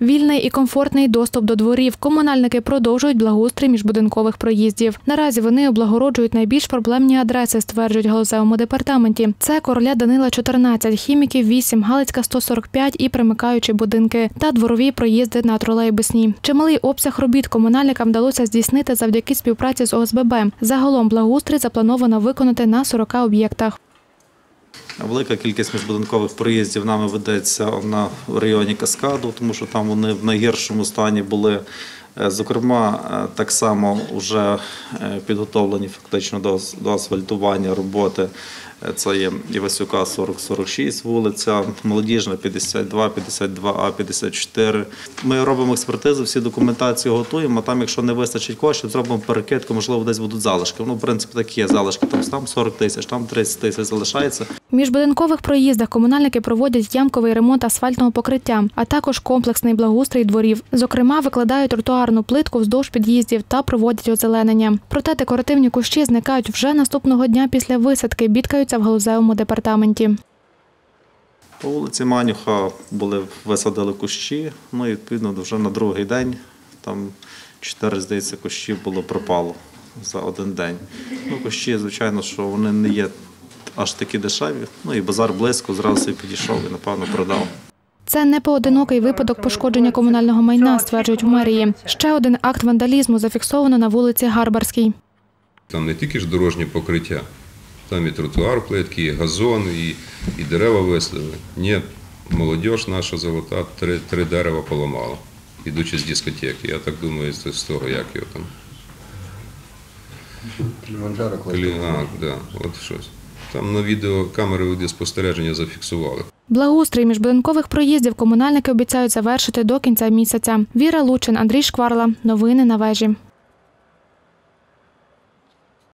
Вільний і комфортний доступ до дворів. Комунальники продовжують благоустрій міжбудинкових проїздів. Наразі вони облагороджують найбільш проблемні адреси, стверджують галузевому департаменті. Це короля Данила 14, хіміків 8, Галицька 145 і примикаючі будинки та дворові проїзди на тролейбусній. Чималий обсяг робіт комунальникам вдалося здійснити завдяки співпраці з ОСББ. Загалом благоустрій заплановано виконати на 40 об'єктах. Велика кількість міжбудинкових проїздів нами ведеться на районі Каскаду, тому що там вони в найгіршому стані були. Е, Зокрема, е, так само вже е, підготовлені фактично до, до асфальтування роботи. Це є Івасюка 40-46 вулиця, Молодіжна 52, 52А, 54. Ми робимо експертизу, всі документацію готуємо. Там, якщо не вистачить коштів, зробимо перекидку, можливо, десь будуть залишки. Ну, в принципі, такі є залишки. Там, там 40 тисяч, там 30 тисяч залишається. В міжбудинкових проїздах комунальники проводять ямковий ремонт асфальтного покриття, а також комплексний благоустрій дворів. Зокрема, викладають тротуарну плитку вздовж під'їздів та проводять озеленення. Проте декоративні кущі зникають вже наступного дня після висадки, бідкаються в галузевому департаменті. По вулиці Манюха були висадили кущі. Ну і відповідно вже на другий день там чотири, здається, кущі було пропало за один день. Ну, кущі, звичайно, що вони не є аж такі дешеві. Ну і базар близько, зразу підійшов і напевно продав. Це не поодинокий випадок пошкодження комунального майна, стверджують в мерії. Ще один акт вандалізму зафіксовано на вулиці Гарбарській. Там не тільки ж дорожнє покриття, там і тротуар плитки, і газон, і, і дерева вислили. Ні, молодь наша золота три, три дерева поламала, ідучи з дискотеки. Я так думаю, це з того, як його там. Клі... А, да, от щось. Там на відео камери відеоспостереження зафіксували. Благоустрій міжбудинкових проїздів комунальники обіцяють завершити до кінця місяця. Віра Лучин, Андрій Шкварла. Новини на вежі.